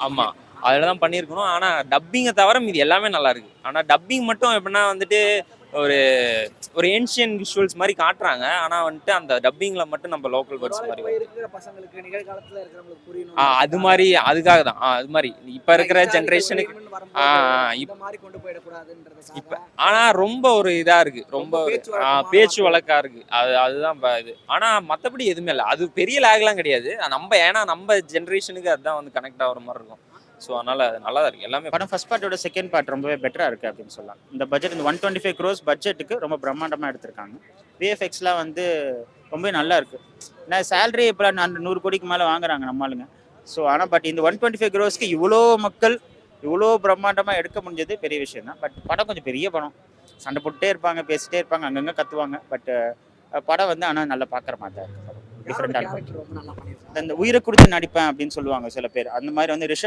ஆமா. அதில் தான் பண்ணியிருக்கணும். ஆனால் டப்பிங்கை தவிர மீதி எல்லாமே நல்லா இருக்கு. ஆனால் டப்பிங் மட்டும் எப்படின்னா வந்துட்டு ஒரு ஒரு ஏன்ஷியன் விஷுவல்ஸ் மாதிரி காட்டுறாங்க. ஆனால் வந்துட்டு அந்த டப்பிங்கில் மட்டும் நம்ம லோக்கல் வேர்ட்ஸ் மாதிரி ஆ அது மாதிரி அதுக்காக தான் ஆ அது மாதிரி. இப்போ இருக்கிற ஜென்ரேஷனுக்கு ஆ, இப்ப ஆனா ரொம்ப ஒரு இதா இருக்கு. ரொம்ப பேச்சு. வழக்கா இருக்கு. அது அதுதான் இது. ஆனா மத்தபடி எதுவுமே இல்லை. அது பெரிய லேக்லாம் கிடையாது. நம்ம ஏன்னா நம்ம ஜென்ரேஷனுக்கு அதுதான் வந்து கனெக்ட் ஆகுற மாதிரி இருக்கும். ஸோ அதனால அது நல்லா தான் இருக்கு. எல்லாமே படம் ஃபர்ஸ்ட் பார்ட்டோட செகண்ட் பார்ட் ரொம்பவே பெட்டரா இருக்கு அப்படின்னு சொல்லலாம். இந்த பட்ஜெட் இந்த ஒன் டுவெண்ட்டி ஃபைவ் க்ரோஸ் பட்ஜெட்டுக்கு ரொம்ப பிரம்மாண்டமா எடுத்திருக்காங்க. விஎஃப்எக்ஸ்லாம் வந்து ரொம்பவே நல்லா இருக்கு. ஏன்னா சேலரி இப்போ நான் நூறு கோடிக்கு மேலே வாங்குறாங்க நம்ம ஆளுங்க. ஸோ ஆனால் பட் இந்த ஒன் டுவெண்ட்டி ஃபைவ் க்ரோஸ்க்கு இவ்வளோ மக்கள் இவ்வளோ பிரம்மாண்டமாக எடுக்க முடிஞ்சது பெரிய விஷயம் தான். பட் படம் கொஞ்சம் பெரிய படம். சண்டை போட்டுட்டே இருப்பாங்க பேசிட்டே இருப்பாங்க அங்கங்கே கத்துவாங்க. பட் படம் வந்து ஆனால் நல்லா பார்க்குற மாதிரி தான் டிஃப்ரெண்டாக இருக்கும். ரொம்ப இந்த உயிரை கொடுத்து நடிப்பேன் அப்படின்னு சொல்லுவாங்க சில பேர். அந்த மாதிரி வந்து ரிஷப்